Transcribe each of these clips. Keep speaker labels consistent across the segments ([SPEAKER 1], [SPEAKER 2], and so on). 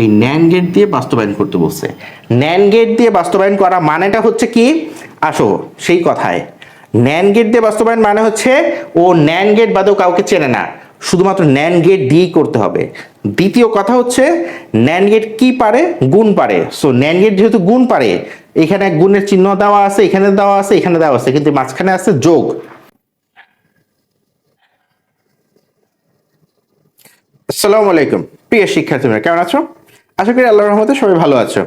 [SPEAKER 1] এই NAND gate দিয়ে বাস্তবায়ন করতে বলছে। ন্যান গেট দিয়ে বাস্তবায়ন করা মানেটা হচ্ছে কি? আসো সেই কথায়। ন্যান গেট দিয়ে বাস্তবায়ন মানে হচ্ছে ও ন্যান গেট বাদেও কাউকে চেনে না। শুধুমাত্র ন্যান গেট দিয়েই করতে হবে। দ্বিতীয় কথা হচ্ছে ন্যান গেট কি পারে? গুণ পারে। সো ন্যান গেট যেহেতু গুণ পারে, এখানে গুণের চিহ্ন দেওয়া আছে, এখানে দেওয়া আছে, এখানে দেওয়া আছে, কিন্তু মাঝখানে আছে যোগ। আসসালামু আলাইকুম। প্রিয় শিক্ষার্থীরা, কেমন আছো? আশা করি আল্লাহর রহমতে সবাই ভালো আছো।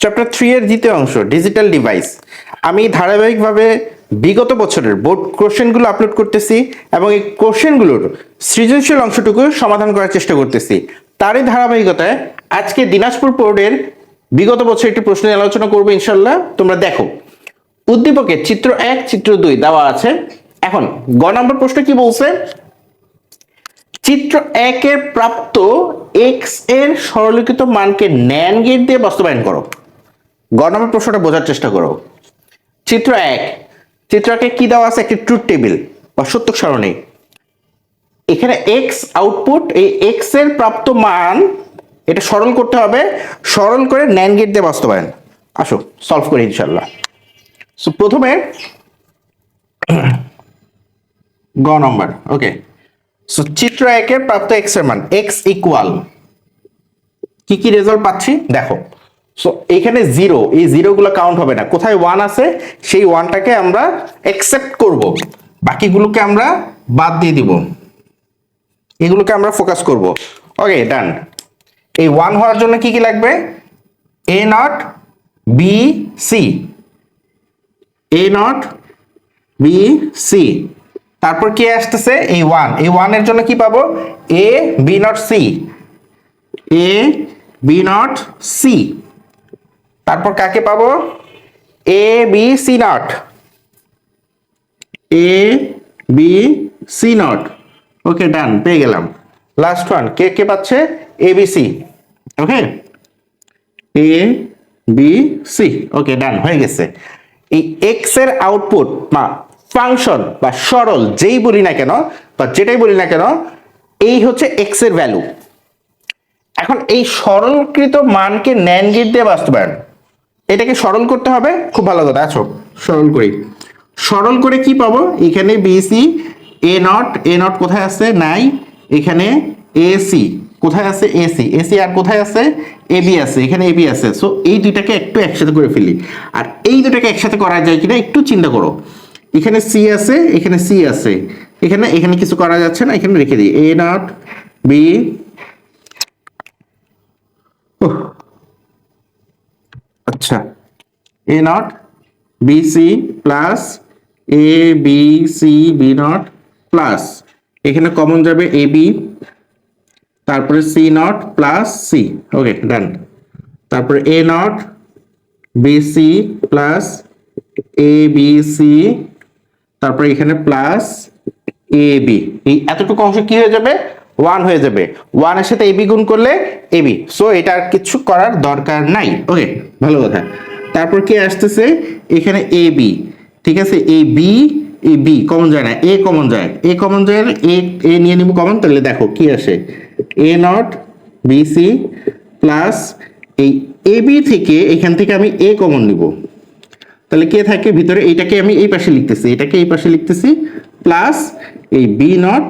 [SPEAKER 1] চ্যাপ্টার থ্রি এর দ্বিতীয় অংশ ডিজিটাল ডিভাইস আমি ধারাবাহিকভাবে বিগত বছরের বোর্ড কোশ্চেনগুলো আপলোড করতেছি এবং এই কোশ্চেনগুলোর সৃজনশীল অংশটুকু সমাধান করার চেষ্টা করতেছি। তারই ধারাবাহিকতায় আজকে দিনাজপুর বোর্ডের বিগত বছর একটি প্রশ্ন আলোচনা করব ইনশাল্লাহ তোমরা দেখো। উদ্দীপকের চিত্র এক, চিত্র দুই দেওয়া আছে। এখন, গ নম্বর প্রশ্ন কি বলছে? চিত্র একের প্রাপ্ত এক্সের সরলীকৃত মানকে ন্যান গেট দিয়ে বাস্তবায়ন করো। গ নম্বর প্রশ্নটা বোঝার চেষ্টা করো। চিত্র এক চিত্র একে কি দেওয়া আছে? একটি ট্রুথ টেবিল বা সত্য সারণী। এখানে এক্স আউটপুট এই এক্সের প্রাপ্ত মান, এটা সরল করতে হবে, সরল করে ন্যান গেট দিয়ে বাস্তবায়ন। আসো সলভ করি ইনশাল্লাহ সো প্রথমে, গ নম্বর ওকে সো চিত্র একের প্রাপ্ত এক্সের মান এক্স ইকুয়াল কি কি রেজাল্ট পাচ্ছি? দেখো। সো এখানে জিরো এই জিরো গুলো কাউন্ট হবে না। কোথায় ওয়ান আছে, সেই ওয়ানটাকে আমরা অ্যাকসেপ্ট করব। বাকিগুলোকে আমরা বাদ দিয়ে দিব। এগুলোকে আমরা ফোকাস করব। ওকে ডান এই ওয়ান হওয়ার জন্য কি কি লাগবে? A not B C A not B C তারপর কি আসতেছে? এই ওয়ান এই ওয়ানের জন্য কি পাবো? A B not C A B not C তারপর কাকে পাবো? A B C not A B C not okay done পেয়ে গেলাম। লাস্ট ওয়ান কে কে পাচ্ছে? A B C okay A B C okay done হয়ে গেছে। এই এক্সের আউটপুট বা ফাংশন বা সরল যেই বলি না কেন বা যেটাই বলি না কেন এই হচ্ছে এক্সের ভ্যালু এখন এই সরলকৃত মানকে ন্যান গেট দিয়ে বাস্তবায়ন এটাকে সরল করতে হবে? খুব ভালো কথা আছো? সরল করি। সরল করে কি পাবো? এখানে B C A not A not কোথায় আছে? নাই। এখানে এসি কোথায় আছে? এসি এসি আর কোথায় আছে? এবি আছে এখানে এবি আছে। সো এই দুইটাকে একটু একসাথে করে ফেলি। আর এই দুটাকে একসাথে করা যায় কিনা একটু চিন্তা করো। এখানে সি আছে, এখানে সি আছে। এখানে এখানে কিছু করা যাচ্ছে না, এখানে রেখে দিই। এ নট বি আচ্ছা। A not B C plus A B C B not plus এখানে কমন যাবে এ বি তারপরে C not plus C okay done তারপরে A not B C plus A B C তারপরে এখানে প্লাস এ বি এই এতটুকু অংশ কি হয়ে যাবে? ওয়ান হয়ে যাবে। ওয়ানের সাথে এবি গুণ করলে এবি সো এটা আর কিছু করার দরকার নাই। ওকে ভালো কথা। তারপর কি আসতেছে? এখানে এ বি ঠিক আছে? A B A B common যায় না। এ কমন যায়। এ কমন যায় এ এ নিয়ে নিব কমন তাহলে দেখো কি আসে। A not B C plus এই এ বি থেকে এখান থেকে আমি এ কমন নিব। তাহলে কে থাকে ভিতরে? এইটাকে আমি এই পাশে লিখতেছি। এটাকে এই পাশে লিখতেছি প্লাস এই বি নট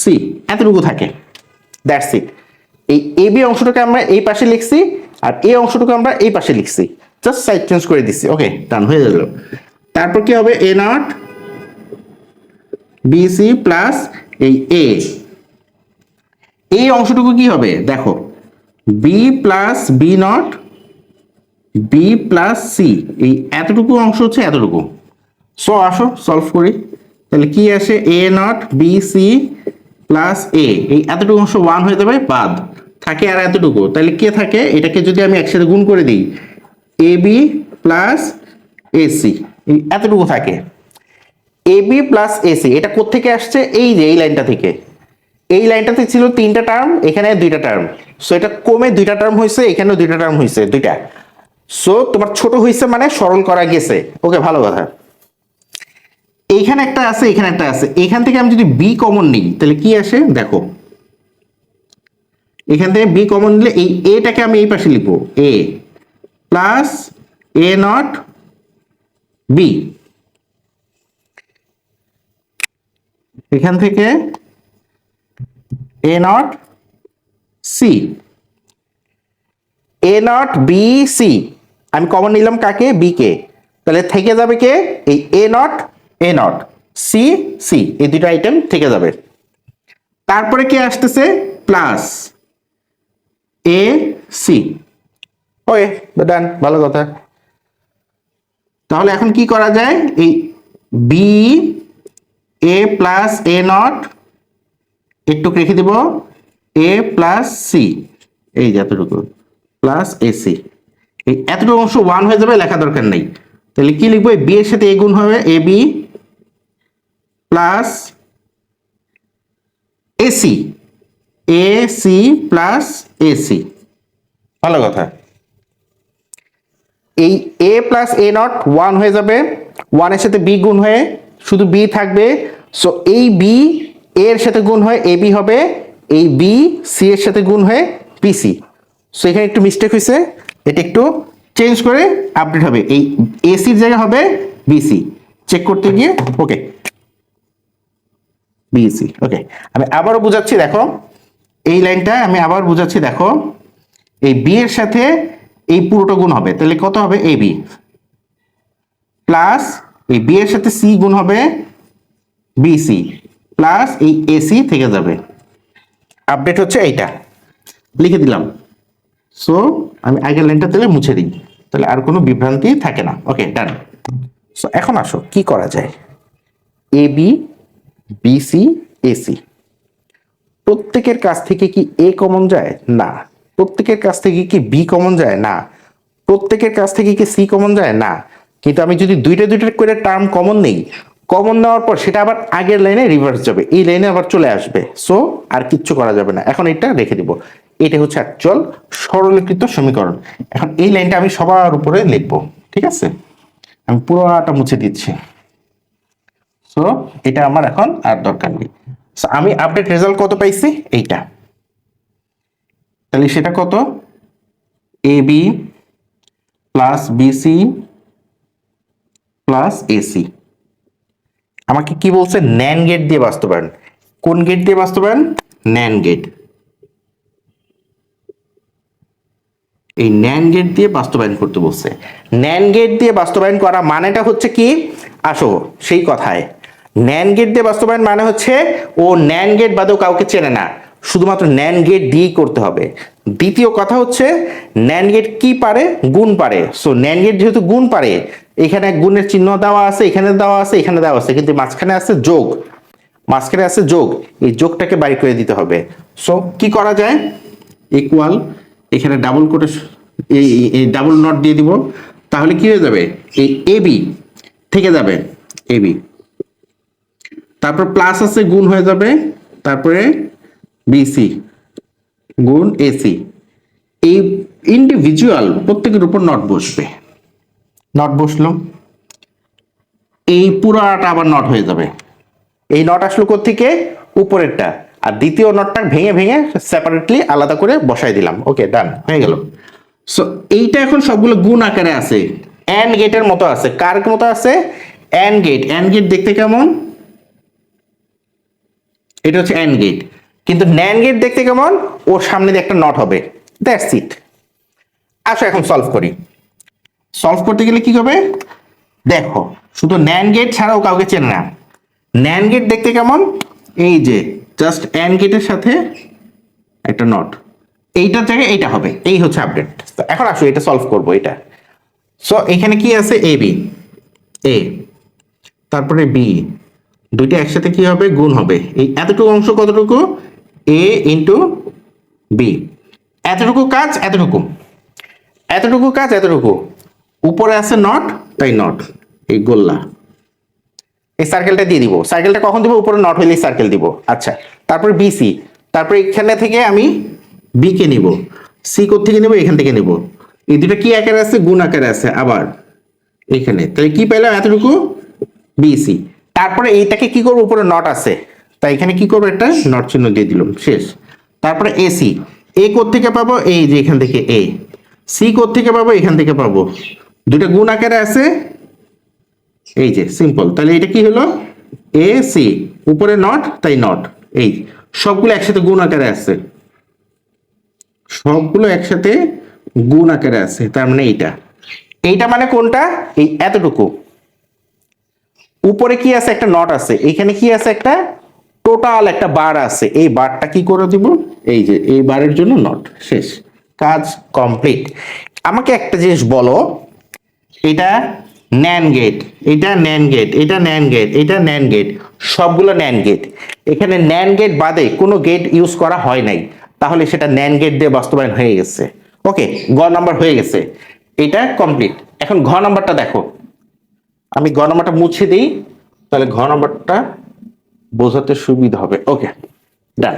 [SPEAKER 1] সি এতটুকু থাকে। দ্যাটস ইট এই এ বি অংশটাকে আমরা এই পাশে লিখছি আর এই অংশটুকু আমরা এই পাশে লিখছি। জাস্ট সাইড চেঞ্জ করে দিচ্ছি ওকে ডান হয়ে গেল। তারপর কি হবে? A not B C plus এই এ এই অংশটুকু কি হবে? দেখো B plus B not B plus C এই এতটুকু অংশ হচ্ছে এতটুকু। সো আসো সলভ করি। তাহলে কি আসে? A not B C plus A এই এতটুকু অংশ ওয়ান হয়ে যাবে, বাদ। থাকে আর এতটুকু। তাহলে কে থাকে? এটাকে যদি আমি একসাথে গুণ করে দিই এ বি প্লাস এসি এই এতটুকু থাকে। এ বি প্লাস এসি এটা কোত্থেকে আসছে? এই যে, এই লাইনটা থেকে। এই লাইনটাতে ছিল তিনটা টার্ম এখানে দুইটা টার্ম সো এটা কমে দুইটা টার্ম হয়েছে এখানেও দুইটা টার্ম হয়েছে দুইটা। সো তোমার ছোট হয়েছে মানে সরল করা গেছে। ওকে ভালো কথা। এইখানে একটা আছে এখানে একটা আছে। এখান থেকে আমি যদি বি কমন নিই, তাহলে কি আসে? দেখো। এখান থেকে বি কমন নিলে এই এটাকে আমি এই পাশে লিখব। A plus A not B এখান থেকে A not C A not B C আমি কমন নিলাম কাকে? বি কে। তাহলে থেকে যাবে কে? এই A not A not C C এই দুটো আইটেম থেকে যাবে। তারপরে কে আসতেছে? প্লাস এ সি ওকে ডান ভালো কথা। তাহলে এখন কি করা যায়? এই B A plus A not একটু রেখে দিব। এ প্লাস সি এই যে এতটুকু। প্লাস এসি এই এতটুকু অংশ ওয়ান হয়ে যাবে লেখা দরকার নেই। তাহলে কি লিখব? বি এর সাথে এ গুণ হবে A B plus A C A C plus A C ভালো কথা। এই এ প্লাস এ নট ওয়ান হয়ে যাবে ওয়ানের সাথে বি গুণ হয়ে শুধু বি থাকবে। সো এই বি এর সাথে গুণ হয়ে এ বি হবে এই বি সি এর সাথে গুণ হয়ে পিসি সো এখানে একটু মিস্টেক হয়েছে এটা একটু চেঞ্জ করে আপডেট হবে। এই এসির জায়গায় হবে বিসি চেক করতে গিয়ে ওকে বিসি ওকে আমি আবারও বুঝাচ্ছি, দেখো। এই লাইনটা আমি আবার বুঝাচ্ছি, দেখো। এই বি এর সাথে এই পুরোটা গুণ হবে। তাহলে কত হবে? এ বি প্লাস এই বি এর সাথে সি গুণ হবে বিসি প্লাস এই এসি থেকে যাবে। আপডেট হচ্ছে এইটা। লিখে দিলাম। সো আমি আগের লাইনটা তাহলে মুছে দিই। তাহলে আর কোনো বিভ্রান্তি থাকে না। ওকে ডান সো এখন আসো, কি করা যায়? এ বি বিসি এসি প্রত্যেকের কাছ থেকে কি এ কমন যায়? না। প্রত্যেকের কাছ থেকে কি বি কমন যায়? না। প্রত্যেকের কাছ থেকে কি সি কমন যায়? না। কিন্তু আমি যদি দুইটা দুইটা করে টার্ম কমন নেই কমন নেওয়ার পর সেটা আবার আগের লাইনে রিভার্স যাবে। এই লাইনে আবার চলে আসবে। সো আর কিচ্ছু করা যাবে না। এখন এটা রেখে দিব। এটা হচ্ছে অ্যাকচুয়াল সরলীকৃত সমীকরণ। এখন এই লাইনটা আমি সবার উপরে লিখব ঠিক আছে? আমি পুরোটা মুছে দিচ্ছি। সো এটা আমার এখন আর দরকার নেই। So, আমি আপডেট রেজাল্ট কত পাইছি? এইটা। তাহলে সেটা কত? A B plus B C plus A C আমাকে কি বলছে? ন্যান গেট দিয়ে বাস্তবায়ন। কোন গেট দিয়ে বাস্তবায়ন? ন্যান গেট এই ন্যান গেট দিয়ে বাস্তবায়ন করতে বলছে। ন্যান গেট দিয়ে বাস্তবায়ন করা মানেটা হচ্ছে কি? আসো সেই কথায়। ন্যান গেট দিয়ে বাস্তবায়ন মানে হচ্ছে ও ন্যান গেট বাদেও কাউকে চেনে না। শুধুমাত্র ন্যান গেট দিয়েই করতে হবে। দ্বিতীয় কথা হচ্ছে ন্যান গেট কি পারে? গুণ পারে। সো ন্যান গেট যেহেতু গুণ পারে, এখানে গুণের চিহ্ন দেওয়া আছে, এখানে দেওয়া আছে, এখানে দেওয়া আছে, কিন্তু মাঝখানে আছে যোগ। মাঝখানে আছে যোগ। এই যোগটাকে বাড়ি করে দিতে হবে। সো কি করা যায়? ইকুয়াল এখানে ডাবল করে এই এই ডাবল নট দিয়ে দিব তাহলে কি হয়ে যাবে? এই এ বি থেকে যাবে এ বি তারপর প্লাস আছে গুণ হয়ে যাবে তারপরে বিসি গুণ এসি এই ইন্ডিভিজুয়াল প্রত্যেকের উপর নট বসবে। নট বসল। এই পুরাটা আবার নট হয়ে যাবে। এই নট আসলো থেকে উপরেরটা। আর দ্বিতীয় নটটা ভেঙে ভেঙে সেপারেটলি আলাদা করে বসাই দিলাম। ওকে ডান হয়ে গেল। সো এইটা এখন সবগুলো গুণ আকারে আছে। অ্যান্ড গেটের মতো আছে। কার মতো আছে? অ্যান্ড গেট অ্যান্ড গেট দেখতে কেমন? এটা হচ্ছে অ্যান্ড গেট কিন্তু ন্যান গেট দেখতে কেমন? ওর সামনে দিয়ে একটা নট হবে। দ্যাটস ইট আসো এখন সলভ করি। সলভ করতে গেলে কি হবে? দেখো শুধু ন্যান গেট ছাড়াও কাউকে চেনে না। ন্যান গেট দেখতে কেমন? এই যে জাস্ট অ্যান গেটের সাথে একটা নট এইটার জায়গায় এইটা হবে। এই হচ্ছে আপডেট তো এখন আসো, এটা সলভ করব, এটা। সো এখানে কি আছে? এ বি এ তারপরে বি দুইটা একসাথে কি হবে? গুণ হবে। এই এতটুকু অংশ কতটুকু? এ ইন্টু বি এতটুকু কাজ, এতটুকু। এতটুকু কাজ, এতটুকু। উপরে আছে নট তাই নট এই গোল্লা। এই সার্কেলটা দিয়ে দিব। সার্কেলটা কখন দিব? উপরে নট হইলেই সার্কেল দিব। আচ্ছা তারপর বিসি তারপর এখানে থেকে আমি বি কে নিব। সি থেকে নিব? এখান থেকে নিব। এই দুটো কি আকারে আছে? গুণ আকারে আছে। আবার এখানে। তাহলে কি পেলাম এতটুকু? বিসি তারপরে এইটাকে কি করব? উপরে নট আছে। তাই এখানে কি করব? একটা নট চিহ্ন দিয়ে দিলাম। শেষ। তারপরে এসি এ থেকে পাবো? এই যে এখান থেকে এ সি থেকে পাবো? এখান থেকে পাবো। দুটো গুণ আকারে আছে। এই যে সিম্পল তাহলে এটা কি হলো? এ সি উপরে নট তাই নট এই সবগুলো একসাথে গুণ আকারে আছে। সবগুলো একসাথে গুণ আকারে আছে, তার মানে এইটা। এইটা মানে কোনটা? এই এতটুকু। উপরে কি আছে? একটা নট আছে। এখানে কি আছে? একটা টোটাল একটা বার আছে। এই বারটা কি করে দিব? এই যে, এই বারের জন্য নট শেষ। কাজ কমপ্লিট আমাকে একটা জিনিস বলো। এটা ন্যান গেট এটা ন্যান গেট এটা ন্যান গেট এটা ন্যান গেট সবগুলো ন্যান গেট এখানে ন্যান গেট বাদে কোনো গেট ইউজ করা হয় নাই। তাহলে সেটা ন্যান গেট দিয়ে বাস্তবায়ন হয়ে গেছে। ওকে গ নাম্বার হয়ে গেছে। এটা কমপ্লিট এখন ঘ নাম্বারটা দেখো। আমি ঘ নাম্বারটা মুছে দিই, তাহলে ঘ নাম্বারটা বোঝাতে সুবিধা হবে। ওকে ডান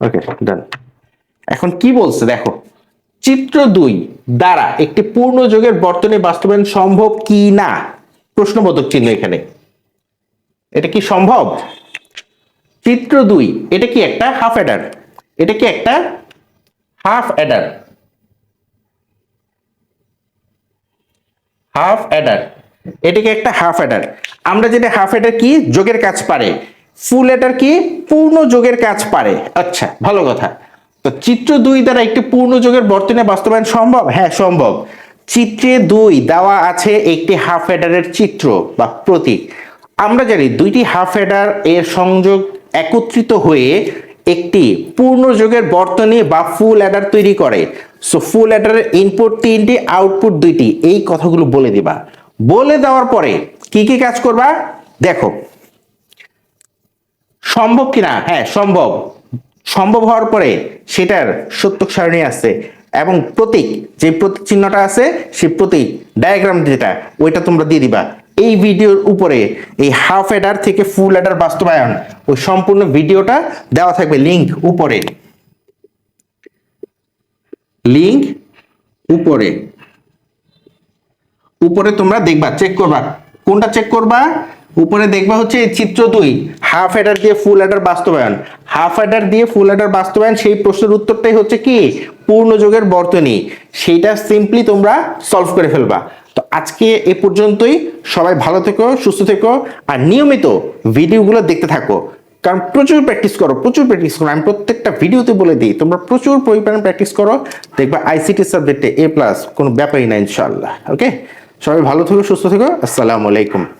[SPEAKER 1] ওকে ডান এখন কি বলছে? দেখো চিত্র দুই, দ্বারা একটি পূর্ণ যোগের বর্তনী বাস্তবায়ন সম্ভব কি না? প্রশ্নবোধক চিহ্ন এখানে। এটা কি সম্ভব? চিত্র দুই, এটা কি একটা হাফ অ্যাডার এটা কি একটা হাফ অ্যাডার হাফ অ্যাডার এটাকে একটা হাফ অ্যাডার আমরা যেটা হাফ অ্যাডার কি? যোগের কাজ পারে। ফুল অ্যাডার কি? পূর্ণ যোগের কাজ পারে। আচ্ছা ভালো কথা। তো চিত্র দুই দ্বারা একটি পূর্ণ যোগের বর্তনে বাস্তবায়ন সম্ভব? হ্যাঁ সম্ভব। চিত্রে দুই দেওয়া আছে একটি হাফ অ্যাডারের চিত্র বা প্রতীক। আমরা জানি দুইটি হাফ অ্যাডার এর সংযোগ একত্রিত হয়ে একটি পূর্ণ যোগের বর্তনী বা ফুল অ্যাডার তৈরি করে। সো, ফুল অ্যাডারের ইনপুট তিনটি আউটপুট দুইটি, এই কথাগুলো বলে দিবা। বলে দেওয়ার পরে কি কি কাজ করবা? দেখো। সম্ভব কিনা? হ্যাঁ সম্ভব। সম্ভব হওয়ার পরে সেটার সত্য সারণী আছে এবং প্রতীক, যে প্রতীক চিহ্নটা আছে সেই প্রতীক ডায়াগ্রাম যেটা, ওইটা তোমরা দিয়ে দিবা। এই ভিডিওর উপরে এই হাফ এডার থেকে ফুল এডার বাস্তবায়ন, ওই সম্পূর্ণ ভিডিওটা দেওয়া থাকবে লিঙ্ক উপরে। লিঙ্ক উপরে। উপরে তোমরা দেখবা চেক করবা। কোনটা চেক করবা? উপরে দেখবা হচ্ছে এই চিত্র দুই। হাফ এডার দিয়ে ফুল এডার বাস্তবায়ন। হাফ এডার দিয়ে ফুল এডার বাস্তবায়ন, সেই প্রশ্নের উত্তরটাই হচ্ছে কি? পূর্ণ যোগের বর্তনী। সেইটা সিম্পলি তোমরা সলভ করে ফেলবা। তো আজকে এ পর্যন্তই। সবাই ভালো থেকো, সুস্থ থেকো, আর নিয়মিত ভিডিওগুলো দেখতে থাকো। কারণ প্রচুর প্র্যাকটিস করো, প্রচুর প্র্যাকটিস করো। আমি প্রত্যেকটা ভিডিওতে বলে দিই, তোমরা প্রচুর পরিমাণে প্র্যাকটিস করো। দেখবা আইসিটি সাবজেক্টে এ প্লাস কোনো ব্যাপারই না ইনশাল্লাহ ওকে সবাই ভালো থেকো, সুস্থ থেকো। আসসালামু আলাইকুম।